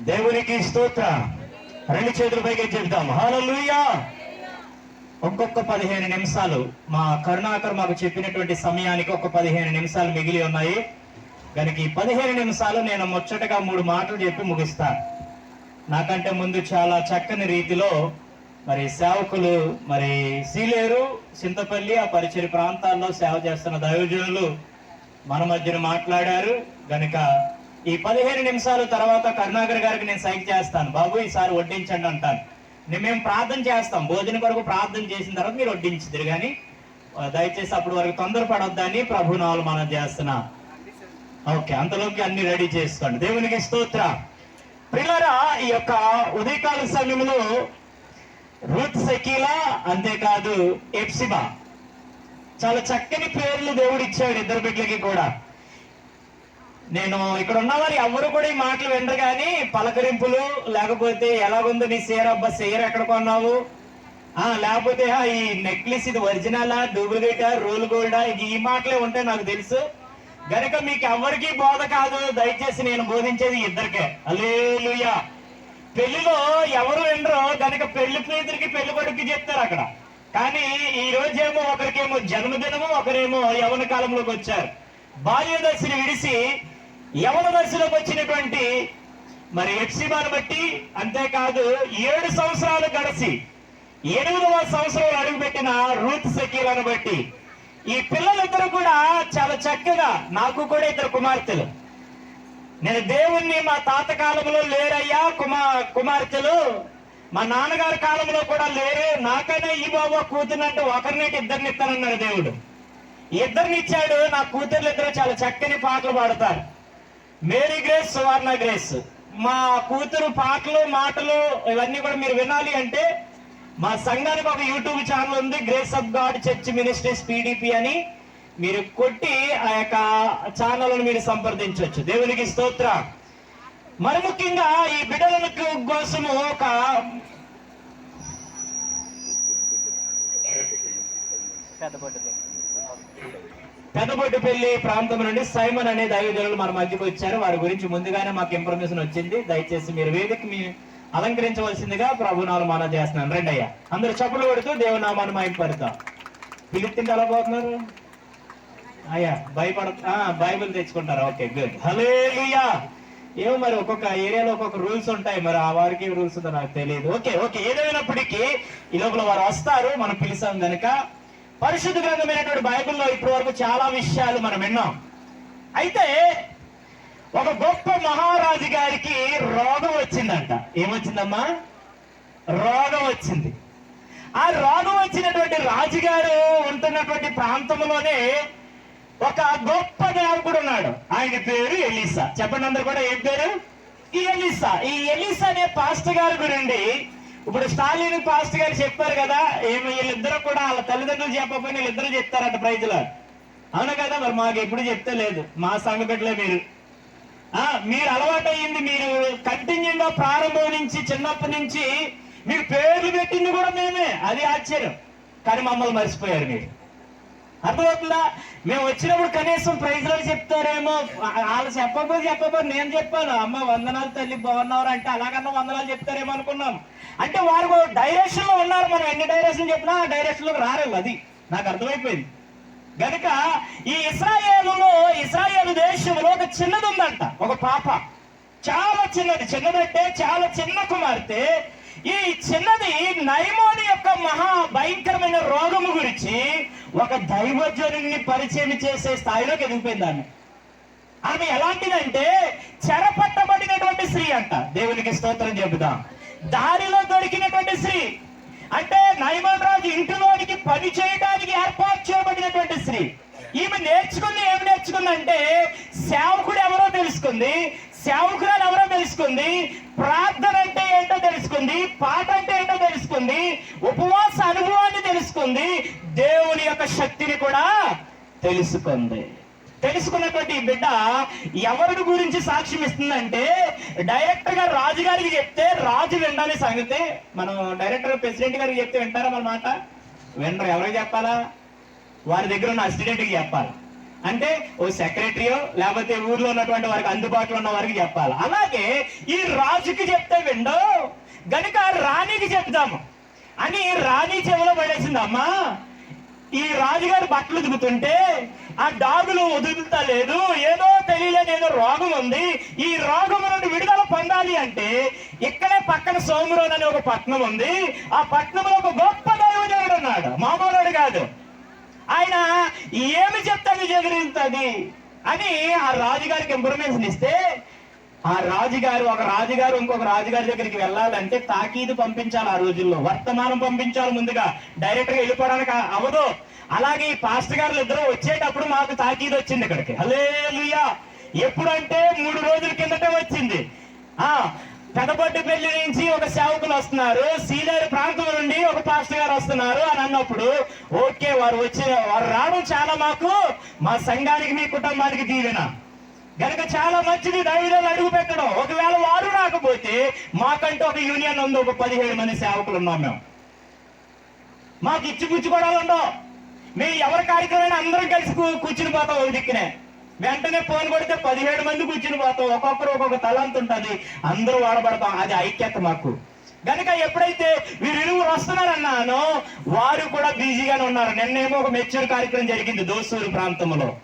దేవునికి స్తోత్ర. రెండు చేతుల పైకి చెప్తాం. హల్లెలూయా. ఒక్కొక్క పదిహేను నిమిషాలు. మా కరుణాకర్ మాకు చెప్పినటువంటి సమయానికి ఒక పదిహేను నిమిషాలు మిగిలి ఉన్నాయి. కనుక ఈ పదిహేను నిమిషాలు నేను ముచ్చటగా మూడు మాటలు చెప్పి ముగిస్తాను నాకంటే ముందు చాలా చక్కని రీతిలో మరి సేవకులు మరి సీలేరు చింతపల్లి ఆ పరిచయ ప్రాంతాల్లో సేవ చేస్తున్న దైవజనులు మన మధ్యన మాట్లాడారు. గనుక ఈ పదిహేను నిమిషాల తర్వాత కరుణాకర్ గారికి నేను సైక్ చేస్తాను. బాబు ఈసారి వడ్డించండి అంటాను. నేను మేము ప్రార్థన చేస్తాం. భోజన కొరకు ప్రార్థన చేసిన తర్వాత మీరు వడ్డించుదురు కానీ దయచేసి అప్పటి వరకు తొందరపడొద్దని ప్రభు నాలు మనం చేస్తున్నా. ఓకే అంతలోకి అన్ని రెడీ చేసుకోండి. దేవునికి స్తోత్ర. ప్రిలరా ఈ యొక్క ఉదయకాల సమయంలో రూత్ సకీలా అంతేకాదు ఎప్సిబా. చాలా చక్కని పేర్లు దేవుడు ఇచ్చాడు ఇద్దరు బిడ్డలకి కూడా. నేను ఇక్కడ ఉన్నవారు ఎవరు కూడా ఈ మాటలు వినరు కానీ పలకరింపులు లేకపోతే ఎలాగుందో నీ సేరబ్బా సేర ఎక్కడ కొన్నావు? ఆ లేకపోతే ఈ నెక్లెస్ ఇది ఒరిజినలా డూప్లికేటా రోల్ గోల్డా? ఈ మాటలే ఉంటాయి నాకు తెలుసు. గనుక మీకు ఎవరికి బోధ కాదు దయచేసి నేను బోధించేది ఇద్దరికే. అలేలుయా పెళ్ళిలో ఎవరు వినరో గనక పెళ్ళి కూతురికి పెళ్ళి కొడుకు చెప్తారు అక్కడ. కానీ ఈ రోజేమో ఒకరికేమో జన్మదినము ఒకరేమో యవన కాలంలోకి వచ్చారు. బాల్యదశని విడిసి యవన దశలోకి వచ్చినటువంటి మరి యక్షిమాను బట్టి అంతేకాదు ఏడు సంవత్సరాలు గడిచి ఎనిమిదవ సంవత్సరాలు అడుగుపెట్టిన రూత్ సకీలను బట్టి ఈ పిల్లలిద్దరు కూడా చాలా చక్కగా నాకు కూడా ఇద్దరు కుమార్తెలు. నేను దేవుణ్ణి మా తాత కాలంలో లేరయ్యా కుమా కుమార్తెలు. మా నాన్నగారి కాలంలో కూడా లేరు నాకైనా ఈ బాబు కూతురునంటే ఒకరినైతే ఇద్దరిని ఇస్తానన్నాడు దేవుడు. ఇద్దరిని ఇచ్చాడు నా కూతుర్లు ఇద్దరు చాలా చక్కని పాటలు పాడతారు. Mary Grace Suvarna Grace. మా కూతురు పాటలు మాటలు ఇవన్నీ కూడా మీరు వినాలి అంటే మా సంఘానికి ఒక యూట్యూబ్ ఛానల్ ఉంది Grace of God Church Ministries PDP అని. మీరు కొట్టి ఆ యొక్క ఛానల్ మీరు సంప్రదించవచ్చు. దేవునికి స్తోత్ర. మరి ముఖ్యంగా ఈ బిడ్డల కోసము ఒక పెద్దబొడ్డుపల్లి ప్రాంతం నుండి సైమన్ అనే దైవజనులు మన మధ్యకు వచ్చారు. వారి గురించి ముందుగానే మాకు ఇన్ఫర్మేషన్ వచ్చింది. దయచేసి మీరు వేదిక మీ అలంకరించవలసిందిగా ప్రభునాలు మన చేస్తున్నాను. రండి అయ్యా అందరు చెప్పులు కొడుతూ దేవునామాను పడతాం పిలిచింది ఎలా పోతున్నారు? అయ్యా భయపడ బైబిల్ తెచ్చుకుంటారా? Okay good. హలేలుయా ఏమో మరి ఒక్కొక్క ఏరియాలో ఒక్కొక్క రూల్స్ ఉంటాయి. మరి ఆ వారికి రూల్స్ ఉందో నాకు తెలియదు. Okay okay. ఏదైనప్పటికీ ఈ లోపల వారు వస్తారు. మనం పిలిచాం కనుక పరిశుద్ధ గ్రంథమైనటువంటి బైబిల్లో ఇప్పటి వరకు చాలా విషయాలు మనం విన్నాం. అయితే ఒక గొప్ప మహారాజు గారికి రోగం వచ్చిందంట. ఏమొచ్చిందమ్మా? రోగం వచ్చింది. ఆ రోగం వచ్చినటువంటి రాజుగారు ఉంటున్నటువంటి ప్రాంతంలోనే ఒక గొప్ప నాయకుడు ఉన్నాడు. ఆయన పేరు ఎలీసా. చెప్పండి అందరు కూడా ఏం పేరు? ఈ ఎలీసా. ఈ ఎలీసా అనే పాస్టర్ గారి గురండి ఇప్పుడు స్టాలిన్ పాస్ట్ గారు చెప్పారు కదా ఏమి వీళ్ళిద్దరు కూడా వాళ్ళ తల్లిదండ్రులు చెప్పకపోయినా వీళ్ళిద్దరు చెప్తారట ప్రైజ్లో. అవును కదా మరి? మాకు ఎప్పుడు చెప్తే లేదు. మా సంఘ మీరు. ఆ మీరు అలవాటు అయింది మీరు కంటిన్యూ గా ప్రారంభం నుంచి చిన్నప్పటి నుంచి మీరు పేర్లు పెట్టింది కూడా మేమే. అది ఆశ్చర్యం. కానీ మమ్మల్ని మర్చిపోయారు మీరు. అర్థమవుతుందా? మేము వచ్చినప్పుడు కనీసం ప్రైజ్లో చెప్తారేమో. వాళ్ళు చెప్పకపోతే చెప్పకపోతే నేను చెప్పాను. అమ్మ వందనాలు తల్లి బాగున్నారు అంటే అలాగన్నా వందనాలు చెప్తారేమో అనుకున్నాం. అంటే వారు డైరెక్షన్లో ఉన్నారు. మనం ఎన్ని డైరెక్షన్ చెప్పినా ఆ డైరెక్షన్లోకి రారు అది. నాకు అర్థమైపోయింది. గనుక ఈ ఇస్రాయేలులో ఇస్రాయేల్ దేశంలో ఒక చిన్నది ఉందంట ఒక పాప. చాలా చిన్నది. చిన్నదంటే చాలా చిన్న కుమార్తె. ఈ చిన్నది నైమోని యొక్క మహా భయంకరమైన రోగము గురించి ఒక దైవజనుని పరిచయం చేసే స్థాయిలోకి ఎదిగిపోయింది ఆమె. ఆమె ఎలాంటిదంటే చెరపట్టబడినటువంటి స్త్రీ అంట. దేవునికి స్తోత్రం చెబుదాం. దారిలో దొరికినటువంటి స్త్రీ. అంటే నైమన్ రాజు ఇంటిలోనికి పని చేయడానికి ఏర్పాటు చేయబడినటువంటి స్త్రీ. ఈమె నేర్చుకుంది ఏం నేర్చుకుందంటే సేవకుడు ఎవరో తెలుసుకుంది. సేవకురాలు ఎవరో తెలుసుకుంది ప్రార్థన అంటే ఏంటో తెలుసుకుంది పాట అంటే ఏంటో తెలుసుకుంది ఉపవాస అనుభవాన్ని తెలుసుకుంది దేవుని యొక్క శక్తిని కూడా తెలుసుకుంది. తెలుసుకున్నటువంటి ఈ బిడ్డ ఎవరి గురించి సాక్ష్యం ఇస్తుందంటే డైరెక్టర్ గారు రాజు గారికి చెప్తే రాజు వినాలి సంగతి. మనం డైరెక్టర్ ప్రెసిడెంట్ గారికి చెప్తే వింటారా మన మాట? వినరు. ఎవరికి చెప్పాలా? వారి దగ్గర ఉన్న అసిడెంట్కి చెప్పాలి. అంటే ఓ సెక్రటరీయో లేకపోతే ఊర్లో ఉన్నటువంటి వారికి అందుబాటులో ఉన్న వారికి చెప్పాలి. అలాగే ఈ రాజుకి చెప్తే విండో గనుక రాణికి చెప్తాము అని రాణి చెవిలో పడేసింది అమ్మా ఈ రాజుగారు బట్టలు ఉతుకుతుంటే ఆ డాగులు వదులుతా లేదు. ఏదో తెలియలేని ఏదో రోగం ఉంది. ఈ రోగం నుండి విడుదల పొందాలి అంటే ఇక్కడే పక్కన సోమరోన్ అనే ఒక పట్నం ఉంది. ఆ పట్నంలో ఒక గొప్ప దైవజనుడు ఉన్నాడు. మామూలుడు కాదు. ఆయన ఏమి చెప్తాడు జరుగుతుంది అని ఆ రాజుగారికి ఇన్ఫర్మేషన్ ఇస్తే ఆ రాజుగారు ఒక రాజుగారు ఇంకొక రాజుగారి దగ్గరికి వెళ్ళాలంటే తాకీదు పంపించాలి ఆ రోజుల్లో. వర్తమానం పంపించాలి ముందుగా. డైరెక్ట్గా వెళ్ళిపోవడానికి అవదు అలాగే ఈ పాస్టర్ గారు ఇద్దరు వచ్చేటప్పుడు మాకు తాకీదు వచ్చింది ఇక్కడికి. అలే ఎప్పుడంటే మూడు రోజుల కిందటే వచ్చింది. ఆ పెదపట్టి పెళ్ళి నుంచి ఒక సేవకులు వస్తున్నారు. సీలేరు ప్రాంతం నుండి ఒక పాస్టర్ గారు వస్తున్నారు అని అన్నప్పుడు ఓకే వారు వచ్చే వారు రావడం చాలా మాకు మా సంఘానికి మీ కుటుంబానికి దీవెన. కనుక చాలా మంచిది దైవజనులు అడుగు పెట్టడం. ఒకవేళ వారు రాకపోతే మాకంటూ ఒక యూనియన్ ఉంది ఒక పదిహేడు మంది సేవకులు ఉన్నాం మేము. మాకు ఇచ్చిపుచ్చుకోవడాలు ఉండవు. మేము ఎవరి కార్యక్రమాన్ని అందరం కలిసి కూర్చుని పోతాం ఒక దిక్కునే. వెంటనే ఫోన్ కొడితే పదిహేడు మంది కూర్చుని పోతాం ఒక్కొక్కరు ఒక్కొక్క తలంత ఉంటుంది. అందరూ వాడబడతాం. అది ఐక్యత మాకు. గనుక ఎప్పుడైతే వీరిరువురు వస్తున్నారన్నానో వారు కూడా బిజీగానే ఉన్నారు. నిన్నేమో ఒక మెచ్యూర్ కార్యక్రమం జరిగింది దోసూరు ప్రాంతంలో.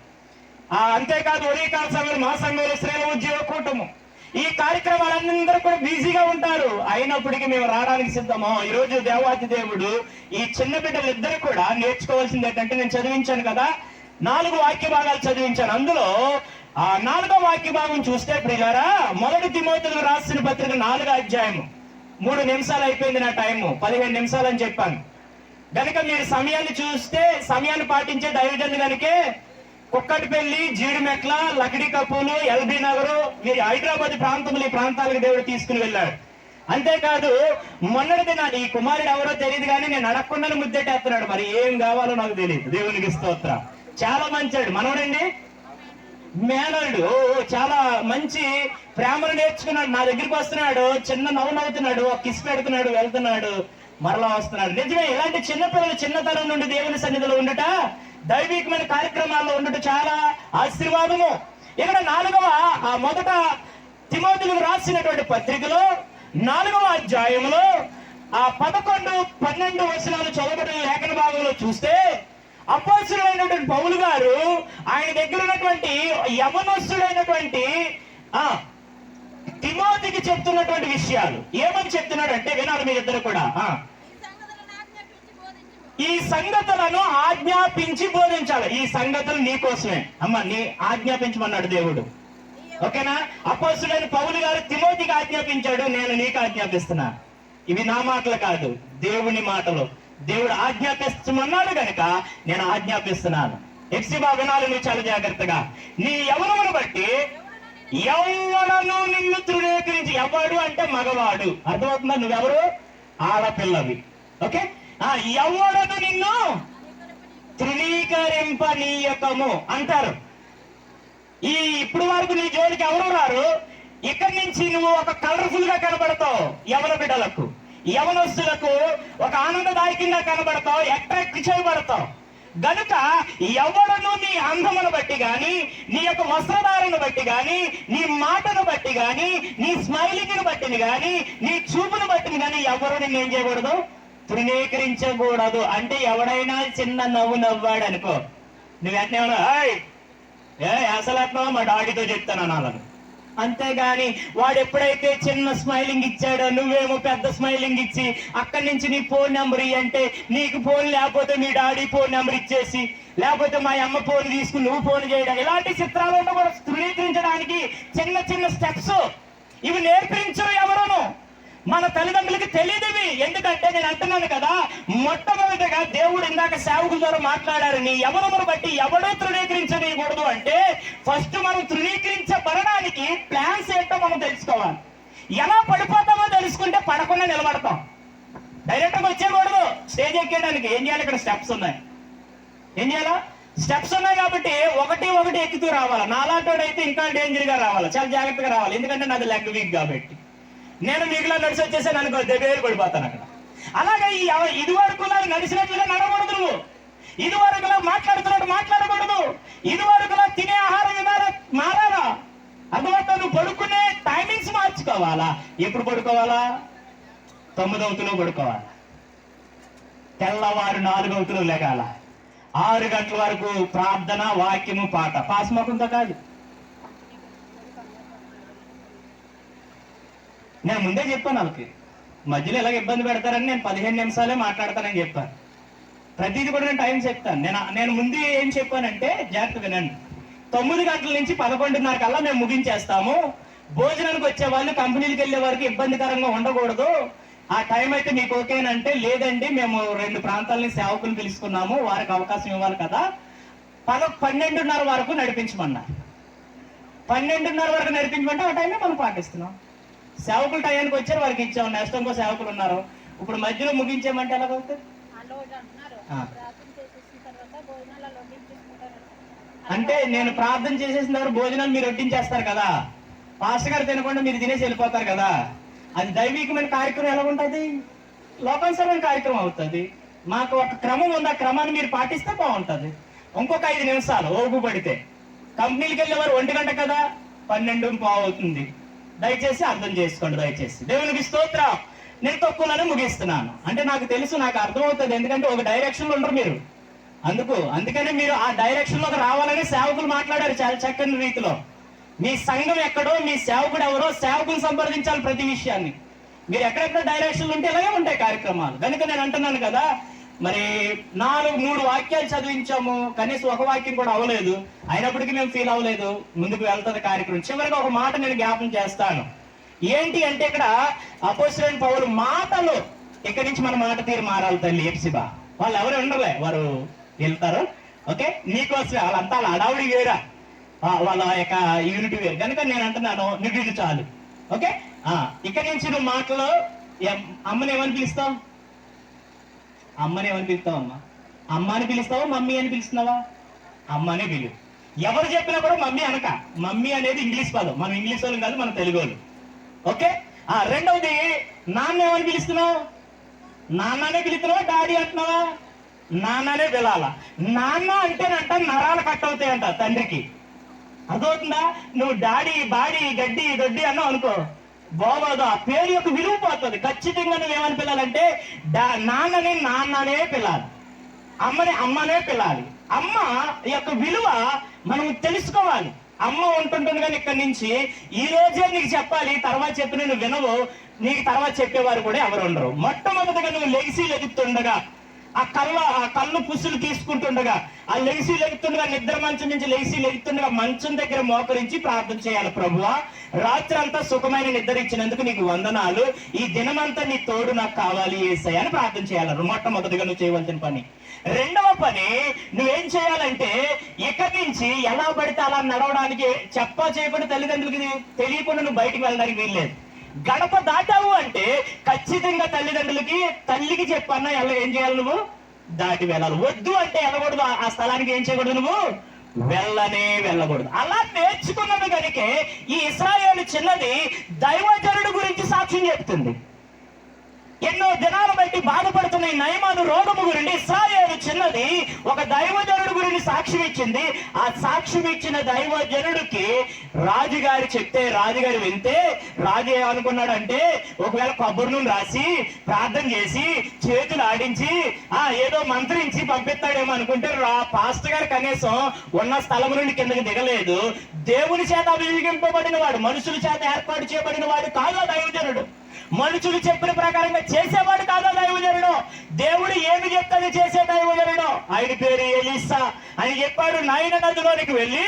ఆ అంతేకాదు ఉదయకాల సమయంలో మా సంఘంలో స్త్రీల ఉద్యోగ కూటము. ఈ కార్యక్రమాలందరూ కూడా బిజీగా ఉంటారు. అయినప్పటికీ మేము రావడానికి సిద్ధము? ఈ రోజు దేవుడు ఈ చిన్న బిడ్డలు ఇద్దరు కూడా నేర్చుకోవాల్సింది ఏంటంటే నేను చదివించాను కదా నాలుగు వాక్య భాగాలు చదివించాను. అందులో ఆ నాలుగో వాక్య భాగం చూస్తే ప్రియారా మొదటి తిమోతులు రాసిన పత్రిక నాలుగో అధ్యాయము. మూడు నిమిషాలు అయిపోయింది నా టైము. పదిహేను నిమిషాలు అని చెప్పాను. గనుక మీరు సమయాన్ని చూస్తే సమయాన్ని పాటించే దైవజనులు కనుకే కుక్కటిపల్లి జీడిమెట్ల లకిడి కప్పులు ఎల్బీ నగరు మీరు హైదరాబాద్ ప్రాంతంలో ఈ ప్రాంతాలకు దేవుడు తీసుకుని వెళ్ళాడు అంతేకాదు మొన్నటి దినాన్ని ఈ కుమారుడు ఎవరో తెలియదు కానీ నేను అడగకుండానే ముద్దెట్టేస్తున్నాడు. మరి ఏం కావాలో నాకు తెలియదు. దేవునికి స్తోత్రం. చాలా మంచాడు మనవడండి? మేనల్డ్ చాలా మంచి ప్రేమను నేర్చుకున్నాడు నా దగ్గరికి వస్తున్నాడు చిన్న నవ్వు నవ్వుతున్నాడు ఒక కిస్ పెడుతున్నాడు వెళ్తున్నాడు మరలా వస్తున్నాడు. నిజమే ఇలాంటి చిన్న పిల్లలు చిన్నతనం నుండి దేవుని సన్నిధిలో ఉండట దైవికమైన కార్యక్రమాల్లో ఉండట చాలా ఆశీర్వాదము. ఇక్కడ నాలుగవ ఆ మొదట తిమోతులకు రాసినటువంటి పత్రికలో నాలుగవ అధ్యాయంలో ఆ పదకొండు పన్నెండు వచనాలు చదవబడిన లేఖన భాగంలో చూస్తే అపోసులైనటువంటి పౌలు గారు ఆయన దగ్గర ఉన్నటువంటి యవనస్తుడైనటువంటి ఆ తిమోతికి చెప్తున్నటువంటి విషయాలు. ఏమని చెప్తున్నాడు అంటే వినాలి మీరిద్దరు కూడా ఈ సంగతులను ఆజ్ఞాపించి బోధించాలి. ఈ సంగతులు నీకోసమే అమ్మ నీ ఆజ్ఞాపించమన్నాడు దేవుడు. ఓకేనా? అపోసులైన పౌలు గారు తిమోతికి ఆజ్ఞాపించాడు నేను నీకు ఆజ్ఞాపిస్తున్నా. ఇవి నా మాటలు కాదు దేవుని మాటలు. దేవుడు ఆజ్ఞాపిస్తుమన్నాడు గనుక నేను ఆజ్ఞాపిస్తున్నాను. ఎక్సిబా వినాలి నువ్వు చాలా జాగ్రత్తగా. నీ యవనమును బట్టి ఎవడను నిన్ను తృణీకరించి ఎవడు అంటే మగవాడు. అర్థమవుతుందా? నువ్వెవరు? ఆడపిల్లవి. ఓకే? ఆ ఎవడను నిన్ను తృణీకరింపనీయకము అంటారు. ఈ ఇప్పుడు వరకు నీ జోలికి ఎవరు రారు? ఇక్కడి నుంచి నువ్వు ఒక కలర్ఫుల్గా కనబడతావు ఎవరి బిడ్డలకు. యవనస్తులకు ఒక ఆనందదాయకంగా కనబడతావు అట్రాక్ట్ చేయబడతావు. గనుక ఎవడను నీ అందమును బట్టి గాని నీ యొక్క వస్త్రధారను బట్టి గాని నీ మాటను బట్టి గాని నీ స్మైలింగ్ను బట్టిని గాని నీ చూపును బట్టిని గాని ఎవరు నిన్ను ఏం చేయకూడదు? తృణీకరించకూడదు. అంటే ఎవడైనా చిన్న నవ్వు నవ్వాడు అనుకో నువ్వు వెంటనే ఏమన్నా, ఏ అసలు మా డాడీతో చెప్తాను అనాలను. అంతేగాని వాడు ఎప్పుడైతే చిన్న స్మైలింగ్ ఇచ్చాడో నువ్వేమో పెద్ద స్మైలింగ్ ఇచ్చి అక్కడి నుంచి నీ ఫోన్ నెంబర్ అంటే నీకు ఫోన్ లేకపోతే మీ డాడీ ఫోన్ నెంబర్ ఇచ్చేసి లేకపోతే మా అమ్మ ఫోన్ తీసుకుని నువ్వు ఫోన్ చేయడం ఇలాంటి చిత్రాలు కూడా ధృవీకరించడానికి చిన్న చిన్న స్టెప్స్ ఇవి నేర్పించరు ఎవరును. మన తల్లిదండ్రులకి తెలియదు ఇవి ఎందుకంటే నేను అంటున్నాను కదా మొట్టమొదటిగా దేవుడు ఇందాక సేవకుల ద్వారా మాట్లాడారు నీ బట్టి ఎవడో తృణీకరించనీయకూడదు అంటే ఫస్ట్ మనం తృణీకరించబడడానికి ప్లాన్స్ ఏంటో మనం తెలుసుకోవాలి. ఎలా పడిపోతామో తెలుసుకుంటే పడకుండా నిలబడతాం. డైరెక్ట్గా వచ్చేకూడదు వచ్చేయకూడదు. స్టేజ్ ఎక్కేయడానికి. ఏం చేయాలి? ఇక్కడ స్టెప్స్ ఉన్నాయి. ఏం చేయాలా? స్టెప్స్ ఉన్నాయి కాబట్టి ఒకటి ఒకటి ఎక్కుతూ రావాలి. నాలాంటి ఇంకా డేంజర్గా రావాలి. చాలా జాగ్రత్తగా రావాలి. ఎందుకంటే నాది లెగ్ వీక్ కాబట్టి. నేను మిగిలిన నడిచి వచ్చేసాను అనుకో దగ్గర పడిపోతాను అక్కడ. అలాగే ఈ ఇది వరకు నాకు నడిచినట్లుగా నడవకూడదు నువ్వు. ఇది వరకులా మాట్లాడుతున్నాడు మాట్లాడకూడదు. ఇది వరకులా తినే ఆహార విధానం మారాలా? అందువల్ల నువ్వు పడుకునే టైమింగ్స్ మార్చుకోవాలా? ఎప్పుడు పడుకోవాలా? తొమ్మిదవతిలో పడుకోవాలా? తెల్లవారు నాలుగవతులు లెగాల. ఆరు గంటల వరకు ప్రార్థన వాక్యము పాట. పాస్మకంతో కాదు? నేను ముందే చెప్పాను వాళ్ళకి. మధ్యలో ఎలాగ ఇబ్బంది పెడతారని నేను పదిహేను నిమిషాలే మాట్లాడతానని చెప్పాను. ప్రతిదీ కూడా నేను టైం చెప్తాను. నేను నేను ముందే ఏం చెప్పానంటే జాగ్రత్త వినండి. తొమ్మిది గంటల నుంచి పదకొండున్నర కల్లా మేము ముగించేస్తాము. భోజనానికి వచ్చే వాళ్ళు కంపెనీలకు వెళ్ళే వరకు ఇబ్బందికరంగా ఉండకూడదు. ఆ టైం అయితే మీకు ఓకేనంటే లేదండి మేము రెండు ప్రాంతాలని సేవకులు పిలుచుకున్నాము వారికి అవకాశం ఇవ్వాలి కదా. పద పన్నెండున్నర వరకు నడిపించమన్నారు. పన్నెండున్నర వరకు నడిపించమంటే ఆ టైమే మనం పాటిస్తున్నాం. సేవకులు టయానికి వచ్చారు వారికి ఇచ్చాం నెక్స్ట్ ఇంకో సేవకులు ఉన్నారు. ఇప్పుడు మధ్యలో ముగించామంటే ఎలాగవుతుంది? అంటే నేను ప్రార్థన చేసేసిన తర్వాత భోజనాలు మీరు వడ్డించేస్తారు కదా. పాస్టర్ గారు తినకుండా మీరు తినేసి వెళ్ళిపోతారు కదా. అది దైవికమైన కార్యక్రమం ఎలా ఉంటుంది? లోకానుసరమైన కార్యక్రమం అవుతుంది. మాకు ఒక క్రమం ఉంది ఆ క్రమాన్ని మీరు పాటిస్తే బాగుంటుంది. ఇంకొక ఐదు నిమిషాలు ఓపు పడితే. కంపెనీకి వెళ్ళేవారు ఒంటి గంట కదా పన్నెండు పావు అవుతుంది. దయచేసి అర్థం చేసుకోండి దయచేసి. దేవునికి స్తోత్రం. నేను తక్కువలోనే ముగిస్తున్నాను. అంటే నాకు తెలుసు నాకు అర్థమవుతుంది. ఎందుకంటే ఒక డైరెక్షన్లో ఉండరు మీరు. అందుకు అందుకనే మీరు ఆ డైరెక్షన్లోకి రావాలని సేవకులు మాట్లాడారు చాలా చక్కని రీతిలో. మీ సంఘం ఎక్కడో మీ సేవకుడు ఎవరో సేవకుని సంప్రదించాలి ప్రతి విషయాన్ని. మీరు ఎక్కడెక్కడ డైరెక్షన్లు ఉంటే ఇలాగే ఉంటాయి కార్యక్రమాలు. కనుక నేను అంటున్నాను కదా మరి నాలుగు మూడు వాక్యాలు చదివించాము కనీసం ఒక వాక్యం కూడా అవ్వలేదు. అయినప్పటికీ మేము ఫీల్ అవ్వలేదు. ముందుకు వెళ్తుంది కార్యక్రమం. చివరిగా ఒక మాట నేను జ్ఞాపం చేస్తాను. ఏంటి అంటే ఇక్కడ అపోసిడెంట్ పౌలు మాటలు ఇక్కడి నుంచి మన మాట తీరు మారాలి తల్లి ఎప్సిబా వాళ్ళు ఎవరు ఉండలే వారు వెళ్తారు ఓకే? నీకోసమే వాళ్ళంతా వాళ్ళ అడావుడి వేరా? వాళ్ళ యొక్క యూనిటీ వేరు. కనుక నేను అంటున్నాను నిడిది చాలు. ఓకే? ఆ ఇక్కడి నుంచి నువ్వు మాటలో అమ్మని ఏమని పిలుస్తావు? అమ్మని ఏమని పిలుస్తావు అమ్మ? అమ్మ అని పిలుస్తావా మమ్మీ అని పిలుస్తున్నావా? అమ్మ అనే పిలు. ఎవరు చెప్పినా కూడా మమ్మీ అనక. మమ్మీ అనేది ఇంగ్లీష్ పదం మనం ఇంగ్లీష్ వాళ్ళం కాదు మన తెలుగు వాళ్ళు. ఓకే? ఆ రెండవది నాన్న ఏమని పిలుస్తున్నావు? నాన్ననే పిలుస్తున్నావా డాడీ అంటున్నావా? నాన్ననే పిలాల నాన్న అంటేనంట నరాలు కట్ అవుతాయంట తండ్రికి. అర్థమవుతుందా? నువ్వు డాడీ బాడీ గడ్డి దొడ్డి అన్నావు అనుకో. బాగోదు ఆ పేరు యొక్క విలువ పోతుంది. ఖచ్చితంగా నువ్వు ఏమని పిల్లాలంటే డా- నాన్నని నాన్ననే పిల్లాలి అమ్మని అమ్మనే పిల్లాలి అమ్మ యొక్క విలువ మనం తెలుసుకోవాలి. అమ్మ ఉంటుంటుంది కానీ ఇక్కడి నుంచి. ఈ రోజే నీకు చెప్పాలి తర్వాత చెప్పి నువ్వు వినవు. నీకు తర్వాత చెప్పేవారు కూడా ఎవరు ఉండరు. మొట్టమొదటిగా నువ్వు లెగిసి లెగుతుండగా ఆ కళ్ళ ఆ కళ్ళు పుసులు తీసుకుంటుండగా ఆ లేచి లెగుతుండగా నిద్ర మంచం నుంచి లేచి లెగుతుండగా మంచం దగ్గర మోకరించి ప్రార్థన చేయాలి ప్రభువా. రాత్రి అంతా సుఖమైన నిద్ర ఇచ్చినందుకు నీకు వందనాలు. ఈ దినమంతా నీ తోడు నాకు కావాలి ఏసయ్య అని ప్రార్థన చేయాలి. మొట్టమొదటిగా నువ్వు చేయవలసిన పని. రెండవ పని నువ్వేం చేయాలంటే ఇక్కడి నుంచి ఎలా పడితే అలా నడవడానికి చెప్పా చేయకుండా తల్లిదండ్రులకి తెలియకుండా నువ్వు బయటికి వెళ్ళడానికి వీల్లేదు. గడప దాటావు అంటే ఖచ్చితంగా తల్లిదండ్రులకి తల్లికి చెప్పన్నా ఎలా ఏం చేయాలి నువ్వు? దాటి వెళ్ళాలి. వద్దు అంటే వెళ్ళకూడదు. ఆ- స్థలానికి ఏం చేయకూడదు నువ్వు? వెళ్ళనే వెళ్ళకూడదు. అలా నేర్చుకున్నది కనుక ఈ ఇస్రాయేల్ చిన్నది దైవజనుడు గురించి సాక్ష్యం చెప్తుంది. ఎన్నో దినాలు బట్టి బాధపడుతున్న ఈ నయమాను రోగము గురించి ఇస్రాయేలు చిన్నది ఒక దైవజనుడు గురించి సాక్ష్యం ఇచ్చింది. ఆ సాక్ష్యం ఇచ్చిన దైవజనుడికి రాజుగారి చెప్తే రాజుగారు వింటే రాజు ఏమనుకున్నాడంటే ఒకవేళ కబుర్ను రాసి ప్రార్థన చేసి చేతులు ఆడించి ఆ ఏదో మంత్రించి పంపిస్తాడేమో అనుకుంటే రా పాస్టర్ గారు కనీసం ఉన్న స్థలం నుండి కిందకి దిగలేదు. దేవుని చేత అభియోగింపబడిన వాడు మనుషుల చేత ఏర్పాటు చేయబడిన వాడు కాదు ఆ దైవజనుడు. మనుషులు చెప్పిన ప్రకారంగా చేసేవాడు కాదా దైవజనుడు. దేవుడు ఏమి చెప్తాది చేసే దైవజనుడు? ఆయన పేరు ఎలీసా. అని చెప్పాడు నాయన నదిలోనికి వెళ్ళి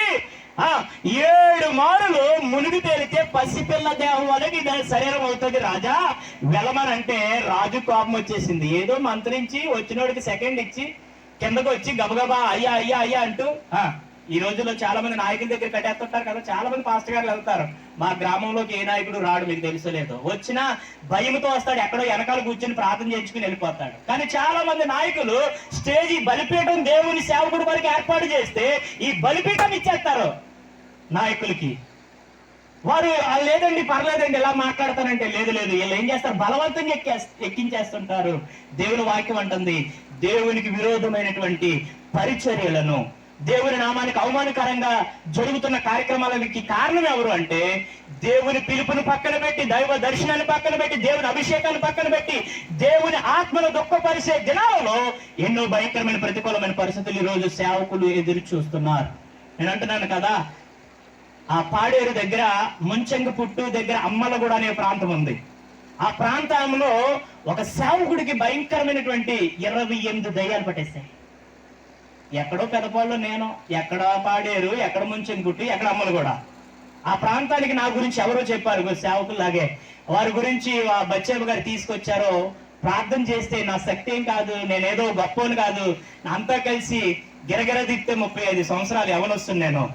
ఆ ఏడు మారులు మునిగి తేలితే పసిపిల్ల దేహం వల్ల దాని శరీరం అవుతుంది రాజా. వెలమనంటే రాజు కోపం వచ్చేసింది. ఏదో మంత్రించి వచ్చినోడికి సెకండ్ ఇచ్చి కిందకు వచ్చి గబగబా అయ్యా అయ్యా అయ్యా అంటూ ఆ ఈ రోజుల్లో చాలా మంది నాయకుల దగ్గర కట్టేస్తుంటారు కదా చాలా మంది పాస్టర్ గారు వెళ్తారు. మా గ్రామంలోకి ఏ నాయకుడు రాడు మీకు తెలుసలేదు. వచ్చినా భయంతో వస్తాడు ఎక్కడో వెనకాల కూర్చొని ప్రార్థన చేయించుకుని వెళ్ళిపోతాడు. కానీ చాలా మంది నాయకులు స్టేజ్ బలిపీఠం దేవుని సేవకుడు వరకు ఏర్పాటు చేస్తే ఈ బలిపీఠం ఇచ్చేస్తారు నాయకులకి. వారు లేదండి పర్లేదండి ఇలా మాట్లాడతానంటే లేదు లేదు. వీళ్ళు ఏం చేస్తారు? బలవంతంగా ఎక్కే ఎక్కించేస్తుంటారు. దేవుని వాక్యం అంటుంది దేవునికి విరోధమైనటువంటి పరిచర్యలను దేవుని నామానికి అవమానకరంగా జరుగుతున్న కార్యక్రమాలకి కారణం ఎవరు అంటే దేవుని పిలుపుని పక్కన పెట్టి దైవ దర్శనాన్ని పక్కన పెట్టి దేవుని అభిషేకాన్ని పక్కన పెట్టి దేవుని ఆత్మను దుఃఖపరిచే దినాలలో ఎన్నో భయంకరమైన ప్రతికూలమైన పరిస్థితులు ఈ రోజు సేవకులు ఎదురు చూస్తున్నారు. నేను అంటున్నాను కదా ఆ పాడేరు దగ్గర ముంచెంగ పుట్టు దగ్గర అమ్మలగూడ అనే ప్రాంతం ఉంది. ఆ ప్రాంతంలో ఒక సేవకుడికి భయంకరమైనటువంటి ఇరవై ఎనిమిది దయ్యాలు పట్టేస్తాయి ఎక్కడో పెదపాళ్ళు నేను ఎక్కడ పాడేరు ఎక్కడ ముంచెం గుట్టి ఎక్కడ అమ్మలు కూడా. ఆ ప్రాంతానికి నా గురించి ఎవరో చెప్పారు సేవకుల్లాగే. వారి గురించి ఆ బచ్చేబు గారు తీసుకొచ్చారో ప్రార్థన చేస్తే నా శక్తి ఏం కాదు నేనేదో గొప్పని కాదు. అంతా కలిసి గిరగిర తిప్పితే ముప్పై ఐదు సంవత్సరాలు ఎవరొస్తుంది నేను.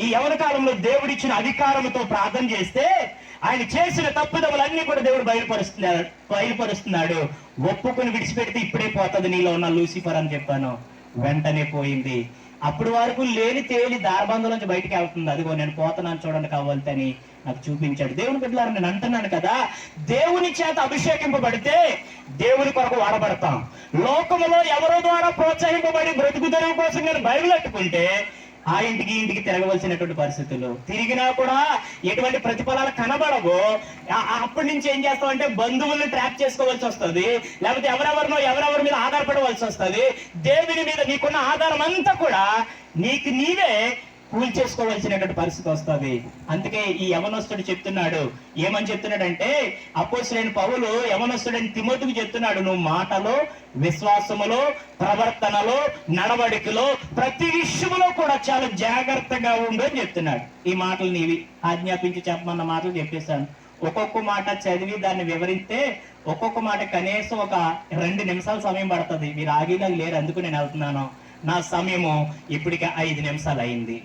ఈ యవన కాలంలో దేవుడిచ్చిన అధికారంతో ప్రార్థన చేస్తే ఆయన చేసిన తప్పుదములన్నీ కూడా దేవుడు బయలుపరుస్తున్నాడు బయలుపరుస్తున్నాడు. ఒప్పుకొని విడిచిపెడితే ఇప్పుడే పోతుంది నీలో ఉన్న లూసిఫర్ అని చెప్పాను. వెంటనే పోయింది. అప్పుడు వరకు లేని తేలి దారబంధం నుంచి బయటికి వెళ్తుంది. అదిగో నేను పోతున్నాను చూడండి కావాలని అని నాకు చూపించాడు. దేవుని బిడ్డలారు నేను అంటున్నాను కదా దేవుని చేత అభిషేకింపబడితే దేవుని కొరకు వాడబడతాం. లోకములో ఎవరో ద్వారా ప్రోత్సహింపబడి బ్రతుకు కోసం నేను బయలుపెట్టుకుంటే ఆ ఇంటికి ఇంటికి తిరగవలసినటువంటి పరిస్థితులు. తిరిగినా కూడా ఎటువంటి ప్రతిఫలాలు కనబడవు. అప్పటి నుంచి ఏం చేస్తామంటే బంధువుల్ని ట్రాప్ చేసుకోవాల్సి వస్తుంది. లేకపోతే ఎవరెవరినో ఎవరెవరి మీద ఆధారపడవలసి వస్తుంది. దేవుని మీద నీకున్న ఆధారం అంతా కూడా నీకు నీవే కూల్చేసుకోవాల్సినటువంటి పరిస్థితి వస్తుంది. అందుకే ఈ యవనస్తుడు చెప్తున్నాడు. ఏమని చెప్తున్నాడంటే అపోసరైన పౌలు యవనస్తుడని తిమోతికి చెప్తున్నాడు. నువ్వు మాటలో విశ్వాసములో ప్రవర్తనలో నడవడికలో ప్రతి విషయములో కూడా చాలా జాగ్రత్తగా ఉండు అని చెప్తున్నాడు. ఈ మాటలు నీవి ఆజ్ఞాపించి చెప్పమన్న మాటలు చెప్పేశాను. ఒక్కొక్క మాట చదివి దాన్ని వివరిస్తే ఒక్కొక్క మాట కనీసం ఒక రెండు నిమిషాల సమయం పడుతుంది. మీరు ఆగిలా లేరు అందుకు నేను వెళ్తున్నాను. నా సమయము ఇప్పటికే ఐదు నిమిషాలు అయింది.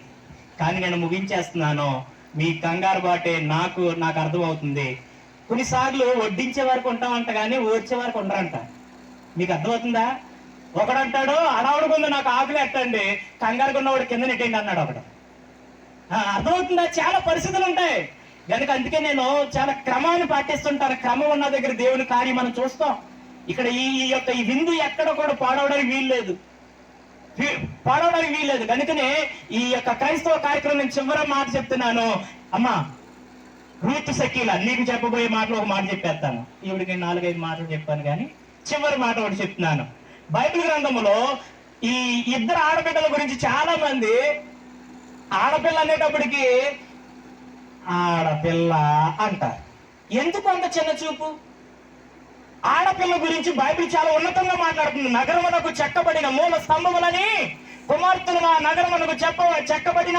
కానీ నేను ముగించేస్తున్నాను. మీ కంగారు బాటే నాకు నాకు అర్థమవుతుంది. కొన్నిసార్లు వడ్డించే వరకు ఉంటామంట కానీ ఓర్చే వరకు ఉండరంట. మీకు అర్థమవుతుందా? ఒకడంటాడు అడవుడుకుంది నాకు ఆకులు ఎట్టండి. కంగారు ఉన్నవాడు కింద నెట్టండి అన్నాడు ఒకడు. అర్థమవుతుందా? చాలా పరిస్థితులు ఉంటాయి. కనుక అందుకే నేను చాలా క్రమాన్ని పాటిస్తుంటాను. క్రమం ఉన్న దగ్గర దేవుని కార్యం మనం చూస్తాం. ఇక్కడ ఈ యొక్క ఈ విందు ఎక్కడ కూడా పాడవడానికి వీలు లేదు పాడవడానికి వీల్లేదు. కనుకనే ఈ యొక్క క్రైస్తవ కార్యక్రమం నేను చివరి మాట చెప్తున్నాను. అమ్మా రూత్ సకీల నీకు చెప్పబోయే మాటలు ఒక మాట చెప్పేస్తాను. ఈవిడికి నేను నాలుగైదు మాటలు చెప్పాను కానీ చివరి మాట ఒకటి చెప్తున్నాను. బైబిల్ గ్రంథములో ఈ ఇద్దరు ఆడబిడ్డల గురించి చాలా మంది ఆడపిల్ల అనేటప్పటికి ఆడపిల్ల అంటారు. ఎందుకు అంత చిన్న చూపు? ఆడపిల్ల గురించి బైబిల్ చాలా ఉన్నతంగా మాట్లాడుతుంది. నగరమునకు చెక్కబడిన మూల స్తంభములని కుమార్తెలు ఆ నగరమునకు చెప్ప చెక్కబడిన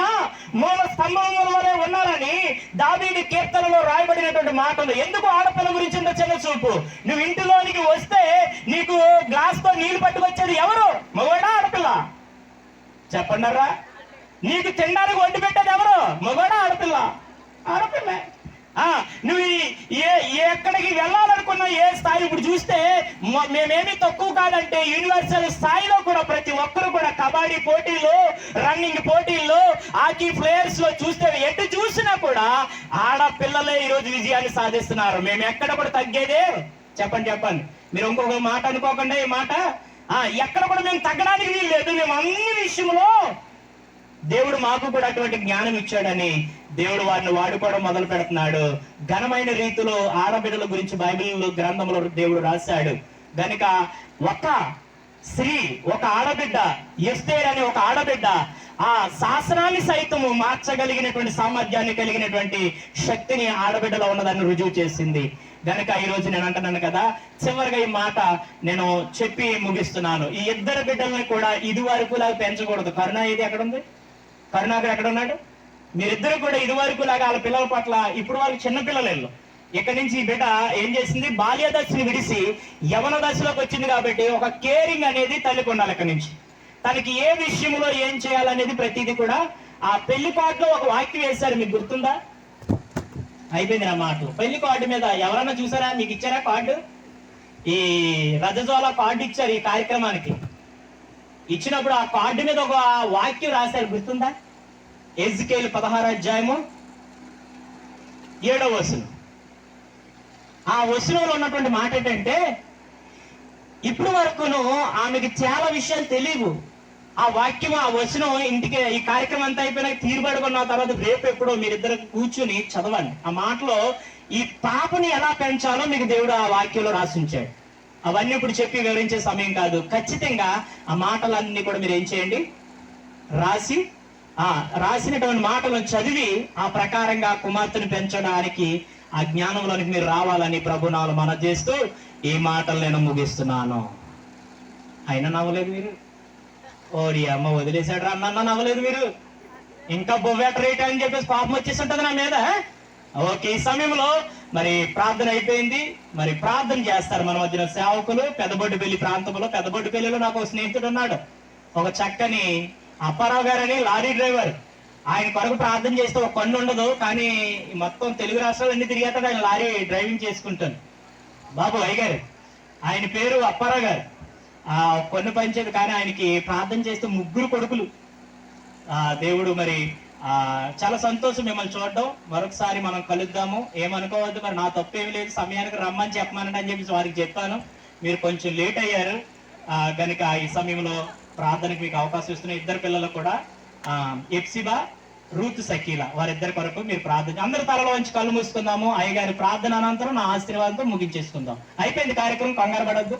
మూల స్తంభముల వలె ఉన్నారని దావీది కీర్తనలో రాయబడినటువంటి మాటలు ఎందుకు ఆడపిల్ల గురించి ఇంత చిన్న చూపు? నువ్వు ఇంటిలోనికి వస్తే నీకు గ్లాస్తో నీళ్ళు పట్టుకొచ్చేది ఎవరు? మగవాడా ఆడపిల్ల? చెప్పండరా నీకు తినడానికి వండి పెట్టేది ఎవరు? మగవాడా ఆడపిల్ల? ఆడపిల్ల. నువ్వు ఏ ఎక్కడికి వెళ్ళాలనుకున్నా ఏ స్థాయి ఇప్పుడు చూస్తే మేమేమి తక్కువ కాదంటే యూనివర్సల్ స్థాయిలో కూడా ప్రతి ఒక్కరు కూడా కబడ్డీ పోటీలు రన్నింగ్ పోటీల్లో హాకీ ప్లేయర్స్లో చూస్తే ఎటు చూసినా కూడా ఆడపిల్లలే ఈ రోజు విజయాన్ని సాధిస్తున్నారు. మేము ఎక్కడ కూడా తగ్గేదే చెప్పండి చెప్పండి. మీరు ఇంకొక మాట అనుకోకుండా ఈ మాట. ఆ ఎక్కడ కూడా మేము తగ్గడానికి వీలు లేదు మేము అన్ని విషయంలో దేవుడు మాకు కూడా అటువంటి జ్ఞానం ఇచ్చాడని దేవుడు వారిని వాడుకోవడం మొదలు పెడుతున్నాడు. ఘనమైన రీతిలో ఆడబిడ్డల గురించి బైబిల్ గ్రంథంలో దేవుడు రాశాడు. గనుక ఒక స్త్రీ ఒక ఆడబిడ్డ ఎస్తేర్ అనే ఒక ఆడబిడ్డ ఆ శాసనాన్ని సైతము మార్చగలిగినటువంటి సామర్థ్యాన్ని కలిగినటువంటి శక్తిని ఆడబిడ్డలో ఉన్నదాన్ని రుజువు చేసింది. గనక ఈ రోజు నేను అంటున్నాను కదా చివరిగా ఈ మాట నేను చెప్పి ముగిస్తున్నాను. ఈ ఇద్దరు బిడ్డల్ని కూడా ఇది వరకు లాగా పెంచకూడదు. కరుణ ఇది ఎక్కడ ఉంది? కరుణాకర్ ఎక్కడ ఉన్నాడు మీరిద్దరు కూడా ఇదివరకు లాగా వాళ్ళ పిల్లల పట్ల ఇప్పుడు వాళ్ళు చిన్నపిల్లలు ఇక్కడ ఇక్కడి నుంచి ఈ బిడ్డ ఏం చేసింది? బాల్య దశని విడిసి యవన దశలోకి వచ్చింది కాబట్టి ఒక కేరింగ్ అనేది తల్లికి ఉండాలి ఇక్కడి నుంచి. తనకి ఏ విషయంలో ఏం చేయాలనేది ప్రతిదీ కూడా ఆ పెళ్ళి కార్డులో ఒక వాక్యం వేశారు. మీకు గుర్తుందా? అయిపోయింది నా మాట. పెళ్ళి కార్డు మీద ఎవరన్నా చూసారా? మీకు ఇచ్చారా కార్డు ఈ రజజోల కార్డు ఇచ్చారు ఈ కార్యక్రమానికి. ఇచ్చినప్పుడు ఆ కార్డు మీద ఒక వాక్యం రాశారు గుర్తుందా? ఎజ్కేల్ పదహారు అధ్యాయము ఏడవ వచనం. ఆ వసనంలో ఉన్నటువంటి మాట ఏంటంటే ఇప్పుడు వరకును ఆమెకి చాలా విషయాలు తెలియవు. ఆ వాక్యం ఆ వచనం ఇంటికి ఈ కార్యక్రమం అంతా అయిపోయినాక తీరుబడుకున్న తర్వాత రేపు ఎప్పుడో మీరిద్దరు కూర్చుని చదవండి. ఆ మాటలో ఈ పాపని ఎలా పెంచాలో మీకు దేవుడు ఆ వాక్యంలో రాసించాడు అవన్నీ ఇప్పుడు చెప్పి వివరించే సమయం కాదు. ఖచ్చితంగా ఆ మాటలన్నీ కూడా మీరు ఏం చేయండి? రాసి ఆ రాసినటువంటి మాటలను చదివి ఆ ప్రకారంగా కుమార్తెను పెంచడానికి ఆ జ్ఞానంలోనికి మీరు రావాలని ప్రభునాలు మన చేస్తూ ఈ మాటలు నేను ముగిస్తున్నాను. అయినా నవ్వలేదు మీరు? ఓడి అమ్మ వదిలేశాడు రా అన్న నవ్వలేదు మీరు? ఇంకా బొవ్వేట రేట్ అని చెప్పేసి పాపం వచ్చేసి ఉంటుంది నా మీద ఓకే. ఈ సమయంలో మరి ప్రార్థన అయిపోయింది. మరి ప్రార్థన చేస్తారు మన మధ్యన సేవకులు. పెద్దబొడ్డుపల్లి ప్రాంతంలో పెద్దబొడ్డుపల్లిలో నాకు ఒక స్నేహితుడు ఉన్నాడు. ఒక చక్కని అప్పారావు గారని లారీ డ్రైవర్. ఆయన కొరకు ప్రార్థన చేస్తే ఒక పన్ను ఉండదు కానీ మొత్తం తెలుగు రాష్ట్రాలన్నీ తిరిగేస్తాడు. ఆయన లారీ డ్రైవింగ్ చేసుకుంటాను బాబు అయ్యగారు ఆయన పేరు అప్పారావు గారు. ఆ కొన్ని పంచేది కానీ ఆయనకి ప్రార్థన చేస్తే ముగ్గురు కొడుకులు. ఆ దేవుడు మరి చాలా సంతోషం మిమ్మల్ని చూడడం. మరొకసారి మనం కలుద్దాము. ఏమనుకోవద్దు మరి నా తప్పు ఏమి లేదు. సమయానికి రమ్మని చెప్పమనండి అని చెప్పేసి వారికి చెప్పాను. మీరు కొంచెం లేట్ అయ్యారు. కనుక ఈ సమయంలో ప్రార్థనకు మీకు అవకాశం ఇస్తున్న ఇద్దరు పిల్లలు కూడా ఎప్సిబా రూత్ సకీల వారిద్దరి కొరకు మీరు ప్రార్థన అందరి తలలో ఉంచి కళ్ళు మూసుకుందాము. అయ్యగారి ప్రార్థన అనంతరం నా ఆశీర్వాదంతో ముగించేసుకుందాం. అయిపోయింది కార్యక్రమం. కంగారు పడద్దు.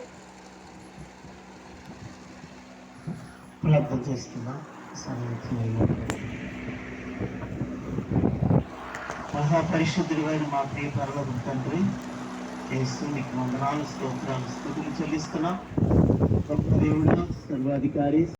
ప్రార్థన చేస్తున్నా. సమయంలో మహాపరిశుద్ధుడివైన మా ప్రియ పరలోకం తండ్రి చేస్తూ నీకు వందనాలు స్తోత్రాలు స్థుతులు చెల్లిస్తున్నా. గొప్ప దేవుడు సర్వాధికారి